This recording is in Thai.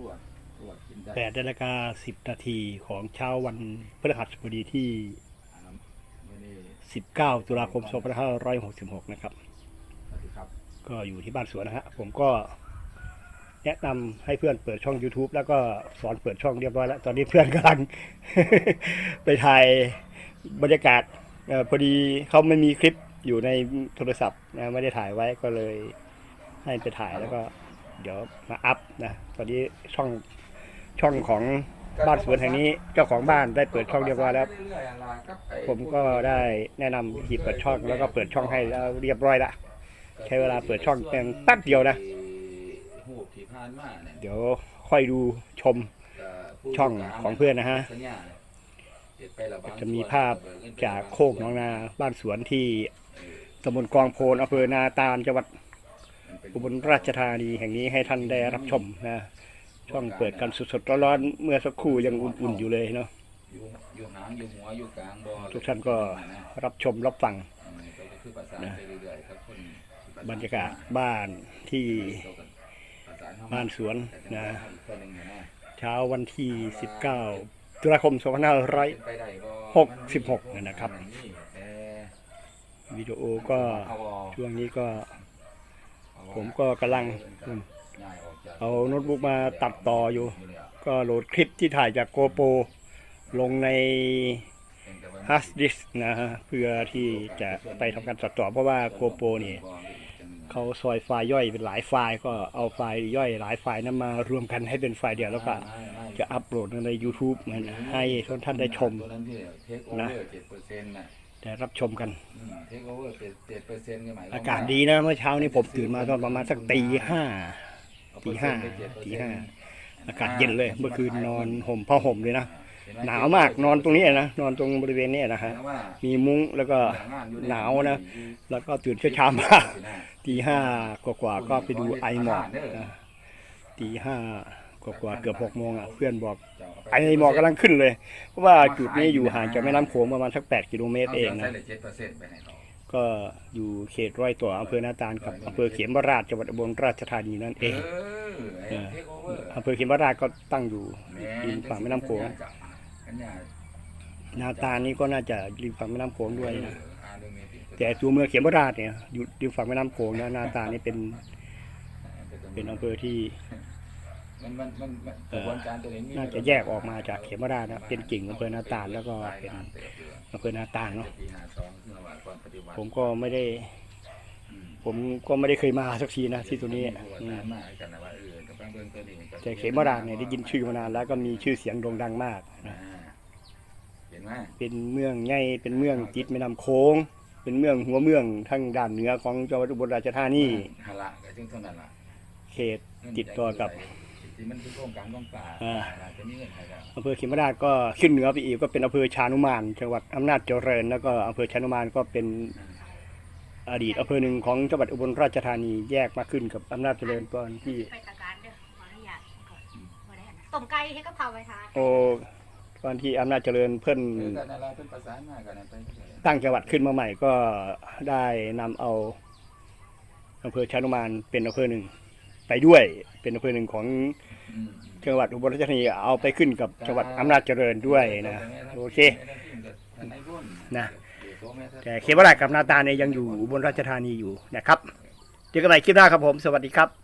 ตรวจตรวจกินได้แปดนาฬิกาสิบนาทีของเช้าวันพฤหัสบดีที่อ่ามื้อนี้19 ตุลาคม 2566 นะครับ สวัสดีครับ ก็อยู่ที่บ้านสวนนะฮะ ผมก็แนะนำให้เพื่อนเปิดช่อง YouTube แล้วก็สอนเปิดช่องเรียบร้อยแล้ว ตอนนี้เพื่อนกำลัง ไปถ่ายบรรยากาศเออพอดีเขาไม่มีคลิปอยู่ในโทรศัพท์นะไม่ได้ถ่ายไว้ก็เลยให้ไปถ่ายแล้วก็ เดี๋ยวมาอัพนะตอนนี้ช่องช่องของบ้านสวนแห่งนี้เจ้าของบ้านได้เปิดช่องเรียบร้อยแล้วเรื่อยๆอะล่ะครับไอ้ผมก็ได้แนะนำวิธีเปิดช่องแล้วก็เปิดช่องให้แล้วเรียบร้อยละใช้เวลาเปิดช่องเพียงแป๊บเดียวนะหูบที่ผ่านมาเนี่ยเดี๋ยวค่อยดูชมก็ผู้ช่องของเพื่อนนะฮะสัญญาเฮ็ดไปละบางจะมีส่วนภาพจากโคกหน้องนาบ้านสวนที่ตำบลกองโพนอำเภอนาตาลจังหวัดมันเป็น อุบลราชธานีแห่งนี้ให้ท่านได้รับชมนะช่องเปิดกันสดๆร้อนๆเมื่อสักครู่ยังอุ่นๆอยู่เลยเนาะอยู่อยู่หางอยู่หัวอยู่กลางบ่อทุกท่านก็รับชมรับฟังอืมก็คือประสานไปเรื่อยๆครับคนที่ประสนบรรยากาศบ้านที่ประสเข้มบ้านสวนนะอีกคนหนึ่งนะเช้าวันที่ 19ตุลาคม2500เป็นไปได้บ่หกสิบหกนะครับเอ่อวิดีโอก็เอาออกช่วงนี้ก็เอาออก ผมก็กำลังอืมย้ายอากเอาโน้ตบุ๊กมาตัดต่ออยู่ ก็โหลดคลิปที่ถ่ายจากโกโปรลงในฮาร์ดดิสนะฮะเพื่อที่จะไปทำการตัดต่อเพราะว่าโกโปรนี่เขาซอยไฟล์ย่อยเป็นหลายไฟล์ก็เอาไฟล์ย่อยหลายไฟล์นั้นมารวมกันให้เป็นไฟล์เดียวแล้วก็จะอัปโหลดใน YouTube ให้ท่านได้ชมนะ เจ็ดเปอร์เซ็นต์น่ะได้รับชมกัน เทคโอเวอร์เจ็ดเจ็ดเปอร์เซ็นต์หมายควมว่อากาศดีนะเมื่อเช้านี้ผมตื่นมาตอนประมาณสักตีห้าเอตีเปอร์ห้าเซ็นต์ไป7%ตีห้าอากาศเย็นเลย เมื่อคืนนอนห่มผ้าห่มเลยนะหนาวมากนอนตรงนี้นะนอนตรงบริเวณนี้นะฮะแต่ว่ามีมุ้งแล้วก็หนาวนะ แล้วก็ตื่นเช้าๆมาตีห้ากว่าๆก็ไปดูไอหมอกนะตีห้า กว่าๆเกือบหกโมงอะเพื่อนบอกไอหมอกกำลังขึ้นเลย เพราะว่าจุดนี้อยู่ห่างจากแม่น้ำโขงประมาณสักแปดกิโลเมตรเองนะเจ็ดเปอร์เซ็นต์ไปไหนต่อก็อยู่เขตร้อยต่ออำเภอนาตาลกับอำเภอเขมราชจังหวัดอุบลราชธานีนั่นเองเออเทคโอเวอร์อำเภอเขมราชก็ตั้งอยู่ริมฝั่งแม่น้ำโขงกันยานาตาลนี่ก็น่าจะริมฝั่งแม่น้ำโขงด้วยนะอ่าเรื่องนี้ติดแต่ตัวเมืองเขมราชเนี่ยอยู่ริมฝั่งแม่น้ำโขงนะนาตาลนี่เป็น เป็นอำเภอที่ มันมันมันมันกระบวนการตัวนี้มีน่าจะแยกออกมาจากเขมราชนะเป็นกิ่งอำเภอนาตาลแล้วก็เป็นอำเภอนาตาลเนาะปีห้าสองคือระหว่างก่อนปฏิวัติผมก็ไม่ได้อืมผมก็ไม่ได้เคยมาสักทีนะที่ตัวนี้อืมมากันนะว่าเออกับเบิ่งตัวนี้ก็แต่เขมราชเนี่ยได้ยินชื่อมานานแล้วก็มีชื่อเสียงโด่งดังมากอ่านะเห็นไหมเป็นเมืองใหญ่เป็นเมืองติดแม่น้ำโขงเป็นเมืองหัวเมืองทางด้านเหนือของจังหวัดอุบลราชธานีฮาละก็จึงเท่านั้นล่ะเขตติดต่อกับ ที่มันคือโครงการของป่าอ่าจะมีเงินใครแล้วอำเภอเขมราชก็ขึ้นเหนือไปอีกก็เป็นอำเภอชานุมานจังหวัดอำนาจเจริญ แล้วก็อำเภอชานุมานก็เป็นอดีตอำเภอหนึ่งของจังหวัดอุบลราชธานีแยกมาขึ้นกับอำนาจเจริญตอนที่ ไปตะการเด้อขออนุญาตก่อนบ่ได้อันนั้นต้มไก่ให้กะเพราไว้ทานโอตอนที่อำนาจเจริญเพิ่นเออกันอะไรเป็นประสานมากันไปเรื่อยตั้งจังหวัดขึ้นมาใหม่ก็ได้นำเอาอำเภอชานุมานเป็นอำเภอหนึ่งไปด้วยเป็นอำเภอหนึ่งของๆอืม จังหวัดอุบลราชธานีเอาไปขึ้นกับจังหวัดอำนาจเจริญด้วยนะโอเคนะแต่เขมราชกับนาตาลเนี่ยยังอยู่อุบลราชธานีอยู่นะครับเจอกันใหม่คลิปหน้าครับผม สวัสดีครับ